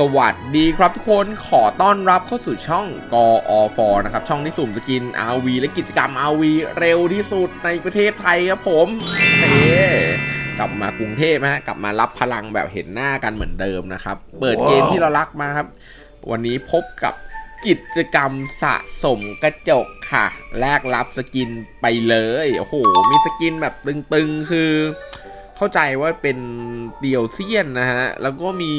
สวัสดีครับทุกคนขอต้อนรับเข้าสู่ช่องกอฟนะครับ ช่องที่สุ่มสกิน RV และกิจกรรม RV เร็วที่สุดในประเทศไทยครับผมเฮ้กลับมากรุงเทพนะฮะกลับมารับพลังแบบเห็นหน้ากันเหมือนเดิมนะครับ เปิดเกมที่เรารักมาครับ วันนี้พบกับกิจกรรมสะสมกระจกค่ะ แลกรับสกินไปเลย โอ้โห มีสกินแบบตึงๆ คือ เข้าใจว่าเป็นเดียวเซียนนะฮะ แล้วก็มี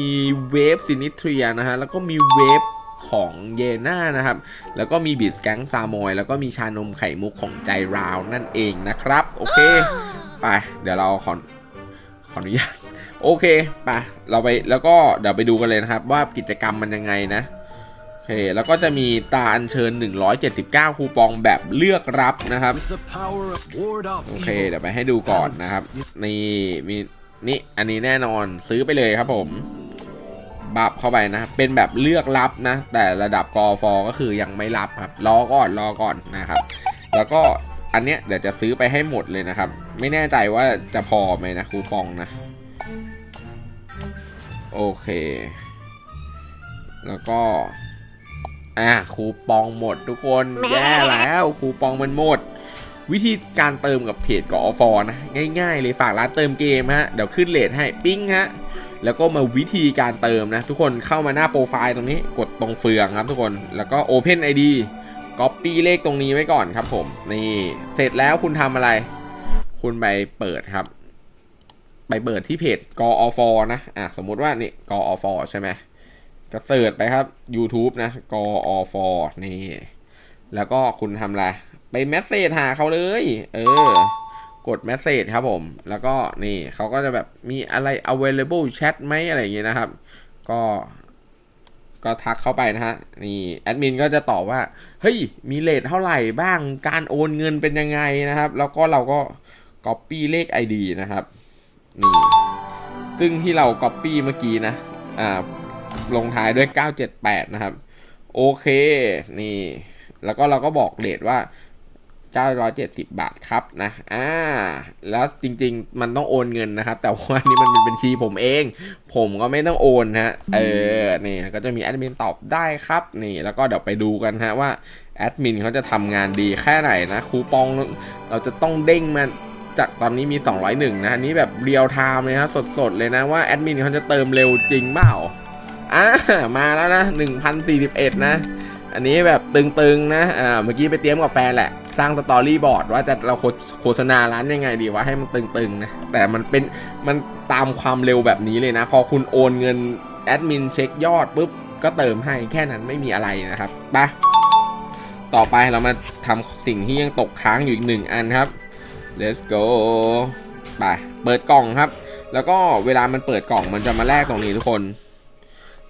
เวฟซินิเทรียนะฮะ แล้วก็มีเวฟของเยน่านะครับ แล้วก็มีบิดแก๊งซามอย แล้วก็มีชานมไข่มุกของใจราวนั่นเองนะครับ โอเค ไป เดี๋ยวเราขอขออนุญาต โอเค ไป เราไป แล้วก็เดี๋ยวไปดูกันเลยนะครับ ว่ากิจกรรมมันยังไงนะ อเค แล้วก็จะมีตาอัญเชิญ 179 คูปองแบบเลือกรับนะครับ The power of ward off โอเค evil. เดี๋ยวไปให้ดูก่อนนะครับ นี่มีนี่อันนี้แน่นอนซื้อไปเลยครับผมบับเข้าไปนะ เป็นแบบเลือกรับนะ แต่ระดับกอฟอก็คือยังไม่รับครับรอก่อนรอก่อนนะครับ แล้วก็อันเนี้ยเดี๋ยวจะซื้อไปให้หมดเลยนะครับ ไม่แน่ใจว่าจะพอไหมนะคูปองนะ โอเค แล้วก็ อะคูปองหมดทุกคนแย่แล้วคูปองมันหมด วิธีการเติมกับเพจกอฟอนะง่าย ๆ เลยฝากร้านเติมเกมฮะเดี๋ยวขึ้นเลทให้ปิ้งฮะแล้วก็มาวิธีการเติมนะ ทุกคนเข้ามาหน้าโปรไฟล์ตรงนี้กดตรงเฟืองครับทุกคนแล้วก็ Open ID Copy เลขตรงนี้ไว้ก่อนครับผม นี่เสร็จแล้วคุณทำอะไร คุณไปเปิดครับ ไปเปิดที่เพจกอฟนะอะสมมุติว่านี่กอฟใช่ไหม ก็เสิร์ชไปครับ YouTube นะกอฟนี่ แล้วก็คุณทำอะไร ไปแมสเซจหาเขาเลย เออ กดแมสเซจครับผม แล้วก็นี่เขาก็จะแบบมีอะไร available chat ไหมอะไรอย่างเงี้ยนะครับ ก็ก็ทักเข้าไปนะฮะ นี่แอดมินก็จะตอบว่า เฮ้ย มีเลทเท่าไหร่บ้าง การโอนเงินเป็นยังไงนะครับ แล้วก็เราก็ copy เลข ID นะครับ นี่ ซึ่งที่เรา copy เมื่อกี้นะ อ่า ลงท้ายด้วย 978 นะครับ โอเค นี่ แล้วก็เราก็บอกเลทว่า970 บาทครับนะ อ่า แล้วจริงๆ มันต้องโอนเงินนะครับ แต่ว่านี่มันเป็นบัญชีผมเอง ผมก็ไม่ต้องโอนฮะ เออ นี่ ก็จะมีแอดมินตอบได้ครับ นี่ แล้วก็เดี๋ยวไปดูกันฮะว่าแอดมินเขาจะทำงานดีแค่ไหนนะ คูปองเราจะต้องเด้งมาจากตอนนี้มี 201 นะอันนี้แบบเรียลไทม์เลยฮะสดๆ เลยนะว่าแอดมินเขาจะเติมเร็วจริงเปล่า อ่ามาแล้วนะ1,041 นะ อันนี้แบบตึงๆนะอ่าเมื่อกี้ไปเตรียมกับแฟนแหละ สร้างสตอรี่บอร์ดว่าจะเราโฆษณาร้านยังไงดีว่าให้มันตึงๆนะ แต่มันเป็นมันตามความเร็วแบบนี้เลยนะ พอคุณโอนเงินแอดมินเช็คยอดปุ๊บก็เติมให้แค่นั้นไม่มีอะไรนะครับไปะต่อไปเรามาทำสิ่งที่ยังตกค้างอยู่อีกหนึ่งอันครับ let's go ไปเปิดกล่องครับ แล้วก็เวลามันเปิดกล่องมันจะมาแลกตรงนี้ทุกคน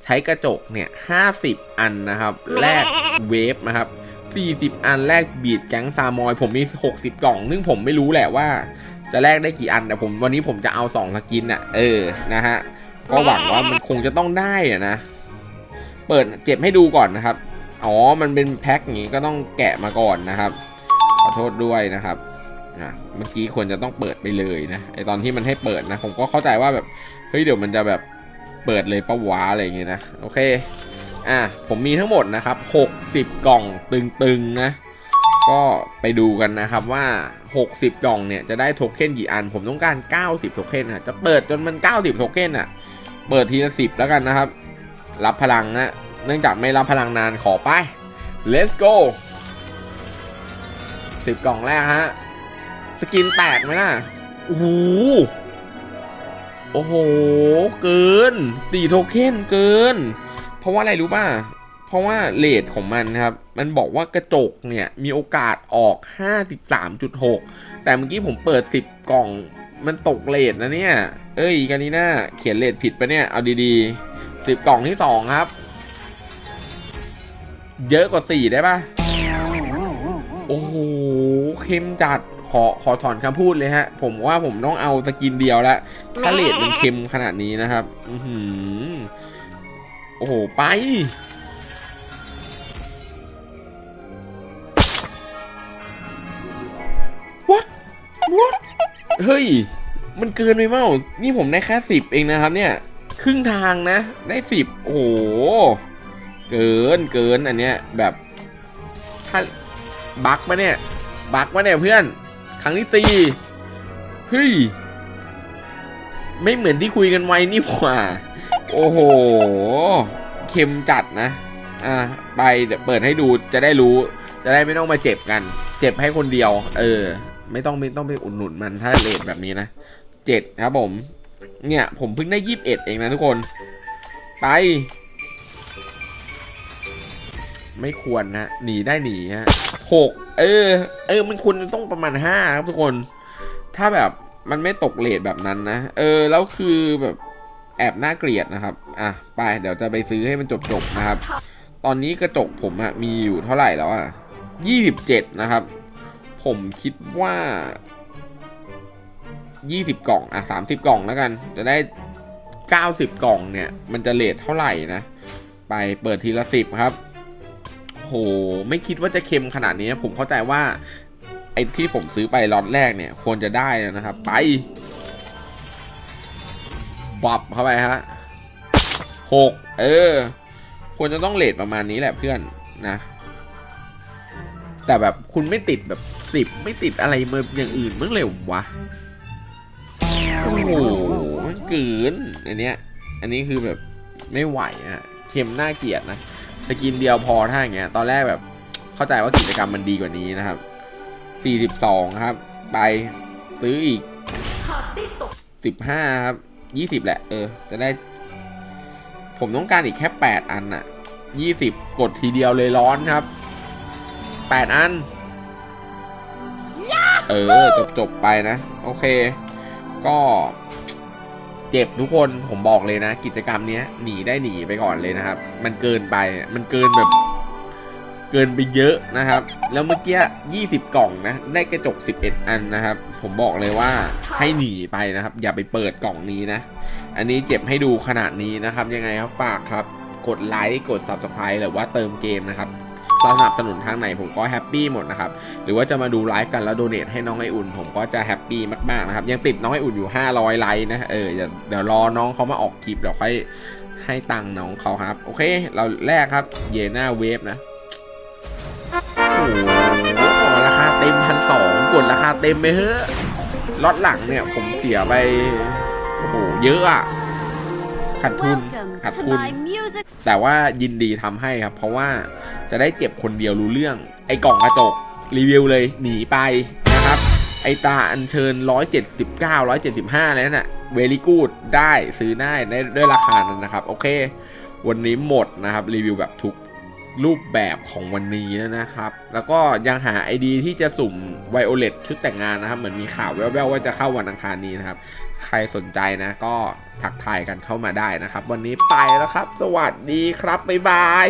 ใช้กระจกเนี่ย50อันนะครับแลกเวฟนะครับ 40 อันแลกบีดแก๊งซามอย ผมมี 60 กล่อง ซึ่งผมไม่รู้แหละว่า จะแลกได้กี่อันแต่ผมวันนี้ผมจะเอา 2 สกินอะ เออ นะฮะ ก็หวังว่ามันคงจะต้องได้อะนะ เปิดเก็บให้ดูก่อนนะครับ อ๋อ มันเป็นแพ็คอย่างงี้ก็ต้องแกะมาก่อนนะครับ ขอโทษด้วยนะครับอะเมื่อกี้ควรจะต้องเปิดไปเลยนะ ไอตอนที่มันให้เปิดนะ ผมก็เข้าใจว่าแบบ เฮ้ย เดี๋ยวมันจะแบบ เปิดเลยปะวะอะไรอย่างเงี้ยนะโอเคอะผมมีทั้งหมดนะครับ 60 กล่องตึงๆนะ ก็ไปดูกันนะครับว่า 60 กล่องเนี่ยจะได้โทเค็นกี่อัน ผมต้องการ 90 โทเค็นอะจะเปิดจนมัน 90 โทเค็นอะ เปิดทีละ 10 แล้วกันนะครับ รับพลังนะเนื่องจากไม่รับพลังนานขอไป let's go 10 กล่องแรกฮะ สกินแตกไหมล่ะโอ้โห โอ้โห เกิน4โทเค็นเกิน เพราะว่าอะไรรู้ป่ะ เพราะว่าเลทของมันครับ มันบอกว่ากระจกเนี่ย มีโอกาสออก 53.6 แต่เมื่อกี้ผมเปิด 10 กล่อง มันตกเลทนะเนี่ย เอ้ยกานีน่าเขียนเลทผิดปะเนี่ย เอาดีๆ 10 กล่องที่ 2 ครับ เยอะกว่า 4 ได้ป่ะ โอ้โห เข้มจัด ขอขอถอนคำพูดเลยฮะ ผมว่าผมต้องเอาสกินเดียวละถ้าเลทมันเค็มขนาดนี้นะครับอือหือโอ้โห ไป what what เฮ้ย มันเกินไปเปล่านี่ผมได้แค่สิบเองนะครับเนี่ย ครึ่งทางนะ ได้สิบโอ้โห เกินเกินอันเนี้ยแบบถ้าบักมาเนี่ยบักมาเนี่ยเพื่อน ครั้งที่ตีเฮ้ย ไม่เหมือนที่คุยกันไว้นี่หว่า โอ้โห เค็มจัดนะ อะ ไปเดี๋ยวเปิดให้ดูจะได้รู้ จะได้ไม่ต้องมาเจ็บกัน เจ็บให้คนเดียว เออ ไม่ต้องไม่ต้องไปอุดหนุนมันถ้าเลทแบบนี้นะเจ็ดครับผม เนี่ย ผมเพิ่งได้ยี่สิบเอ็ดเองนะทุกคน ไป ไม่ควรนะหนีได้หนีฮะหกเออ เออ มันควรจะต้องประมาณห้าครับทุกคน ถ้าแบบมันไม่ตกเลทแบบนั้นนะ เออ แล้วคือแบบแอบน่าเกลียดนะครับ อะ ไป เดี๋ยวจะไปซื้อให้มันจบๆนะครับ ตอนนี้กระจกผมอะมีอยู่เท่าไหร่แล้วอะยี่สิบเจ็ดนะครับ ผมคิดว่ายี่สิบกล่อง อะสามสิบกล่องแล้วกัน จะได้เก้าสิบกล่องเนี่ย มันจะเลทเท่าไหร่นะ ไปเปิดทีละสิบครับ ห ไม่คิดว่าจะเค็มขนาดนี้ ผมเข้าใจว่า ไอ้ที่ผมซื้อไปล็อตแรกเนี่ย ควรจะได้นะครับ ไปบับเข้าไปฮะหกเออ ควรจะต้องเลทประมาณนี้แหละเพื่อนนะ แต่แบบคุณไม่ติดแบบสิบไม่ติดอะไรเมาอย่างอื่นมั้งเลยวะโอ้โหมันเกินอันเนี้ยอันนี้คือแบบไม่ไหวอะเค็มน่าเกลียดนะ สกินเดียวพอถ้าอย่างเงี้ยตอนแรกแบบเข้าใจว่ากิจกรรมมันดีกว่านี้นะครับ 42 ครับ ไปซื้ออีก 15 ครับ 20 แหละ เออ จะได้ ผมต้องการอีกแค่ 8 อันน่ะ20 กดทีเดียวเลยร้อนครับ 8 อัน เออ จบจบๆไปนะ โอเค ก็ เจ็บทุกคนผมบอกเลยนะ กิจกรรมเนี้ยหนีได้หนีไปก่อนเลยนะครับ มันเกินไปมันเกินแบบ เกินไปเยอะนะครับ แล้วเมื่อกี้ 20 กล่องนะ ได้กระจก 11 อันนะครับ ผมบอกเลยว่าให้หนีไปนะครับ อย่าไปเปิดกล่องนี้นะ อันนี้เจ็บให้ดูขนาดนี้นะครับ ยังไงครับฝากครับ กดไลค์กด Subscribe หรือว่าเติมเกมนะครับ สนับสนุนทางไหนผมก็แฮปปี้หมดนะครับ หรือว่าจะมาดูไลฟ์กันแล้วโดเนทให้น้องไออุ่น ผมก็จะแฮปปี้มากๆนะครับ ยังติดน้องไออุ่นอยู่ 500 ไลค์นะ เออเดี๋ยวเดี๋ยวรอน้องเขามาออกคลิปเดี๋ยวค่อยให้ตังค์น้องเขาครับ โอเค เราแรกครับ เยน่าเวฟนะ โอ้โหราคาเต็มพันสองกดราคาเต็มไปเฮ้อะล็อตหลังเนี่ยผมเสียไป โอ้โห เยอะอะขาดทุน Welcome ขาด to ทุน my music แต่ว่ายินดีทำให้ครับ เพราะว่าจะได้เจ็บคนเดียวรู้เรื่อง ไอ้กล่องกระจกรีวิวเลยหนีไปนะครับ ไอ้ตาอันเชิญ 179 175เลยนั่นน่ะเวลี่กูดได้ซื้อได้ได้ด้วยราคานั้นนะครับ โอเค วันนี้หมดนะครับ รีวิวแบบทุก รูปแบบของวันนี้นะครับ แล้วก็ยังหาไอดีที่จะสุ่มไวโอเลตชุดแต่งงานนะครับ เหมือนมีข่าวแว่วๆว่าจะเข้าวันอังคารนี้นะครับ ใครสนใจนะก็ทักทายกันเข้ามาได้นะครับ วันนี้ไปแล้วครับ สวัสดีครับ บ๊ายบาย